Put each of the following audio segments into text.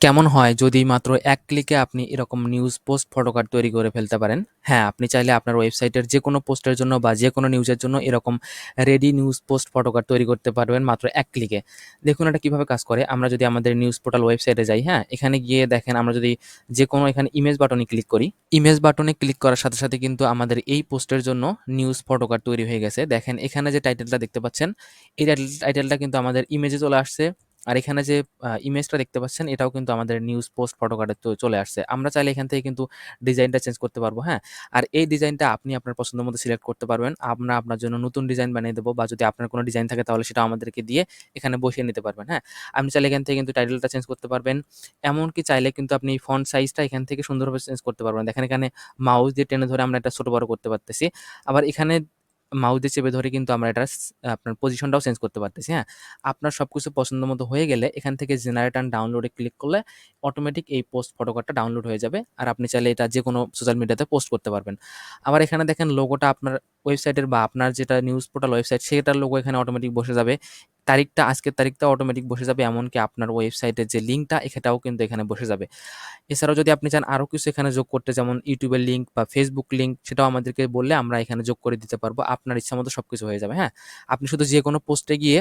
কেমন হয় যদি মাত্র এক ক্লিকে আপনি এরকম নিউজ পোস্ট ফটো কার্ড তৈরি করে ফেলতে পারেন? হ্যাঁ, আপনি চাইলে আপনার ওয়েবসাইটের যে কোনো পোস্টের জন্য বা যে কোনো নিউজের জন্য এরকম ready news post photo card তৈরি করতে পারবেন মাত্র এক ক্লিকে। দেখুন এটা কীভাবে কাজ করে। আমরা যদি আমাদের নিউজ পোর্টাল ওয়েবসাইটে যাই, হ্যাঁ? এখানে গিয়ে দেখেন আমরা যদি যেকোনো এখানে ইমেজ বাটনে ক্লিক করি, ইমেজ বাটনে ক্লিক করার সাথে, সাথে কিন্তু আমাদের এই পোস্টের জন্য নিউজ ফটো কার্ড তৈরি হয়ে গেছে। দেখেন এখানে যে টাইটেলটা দেখতে পাচ্ছেন, এই টাইটেল টাইটেলটা কিন্তু আমাদের ইমেজে চলে আসছে। আর এখানে যে ইমেজটা দেখতে পাচ্ছেন এটাও কিন্তু আমাদের নিউজ পোস্ট ফটো কার্ডে চলে আসছে। আমরা চাইলে এখান থেকে কিন্তু ডিজাইনটা চেঞ্জ করতে পারব, হ্যাঁ? আর এই ডিজাইনটা আপনি আপনার পছন্দ মতো সিলেক্ট করতে পারবেন। আমরা আপনার জন্য নতুন ডিজাইন বানিয়ে দেবো বা যদি আপনার কোনো ডিজাইন থাকে তাহলে সেটা আমাদেরকে দিয়ে এখানে বসিয়ে নিতে পারবেন, হ্যাঁ? আপনি চাইলে এখান থেকে কিন্তু টাইটেলটা চেঞ্জ করতে পারবেন। এমনকি চাইলে কিন্তু আপনি ফন্ট সাইজটা এখান থেকে সুন্দরভাবে চেঞ্জ করতে পারবেন। দেখেন এখানে মাউস দিয়ে টেনে ধরে আমরা এটা ছোটো বড় করতে পারতেছি। আবার এখানে মাউস দিয়ে চেপে ধরে কিন্তু আমরা এটা আপনার পজিশনটাও চেঞ্জ করতে পারতেছি, হ্যাঁ? আপনার সব কিছু পছন্দ মতো হয়ে গেলে এখান থেকে জেনারেট ডাউনলোডে ক্লিক করলে অটোমেটিক এই পোস্ট ফটো কার্ডটা ডাউনলোড হয়ে যাবে। আর আপনি চাইলে এটা যে কোনো সোশ্যাল মিডিয়াতে পোস্ট করতে পারবেন। আবার এখানে দেখেন লোগোটা আপনার ওয়েবসাইটের বা আপনার যেটা নিউজ পোর্টাল ওয়েবসাইট সেটার লোগো এখানে অটোমেটিক বসে যাবে। তারিখটা আজকের তারিখটা অটোমেটিক বসে যাবে। এমনকি আপনার ওয়েবসাইটের যে লিঙ্কটা এটাও কিন্তু এখানে বসে যাবে। এছাড়াও যদি আপনি চান আরও কিছু এখানে যোগ করতে যেমন ইউটিউবের লিঙ্ক বা ফেসবুক লিঙ্ক সেটাও আমাদেরকে বললে আমরা এখানে যোগ করে দিতে পারব। আপনার ইচ্ছা মতো সব কিছু হয়ে যাবে, হ্যাঁ? আপনি শুধু যে কোনো পোস্টে গিয়ে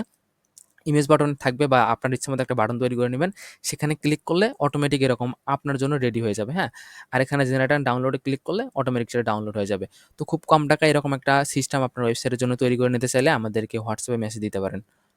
ইমেজ বাটন থাকবে বা আপনার ইচ্ছামতো একটা বাটন তৈরি করে নেবেন সেখানে ক্লিক করলে অটোমেটিক এরকম আপনার জন্য রেডি হয়ে যাবে, হ্যাঁ? আর এখানে জেনারেটার ডাউনলোডে ক্লিক করলে অটোমেটিক সেটা ডাউনলোড হয়ে যাবে। তো খুব কম টাকা এরকম একটা সিস্টেম আপনার ওয়েবসাইটের জন্য তৈরি করে নিতে চাইলে আমাদেরকে হোয়াটসঅ্যাপে মেসেজ দিতে পারেন।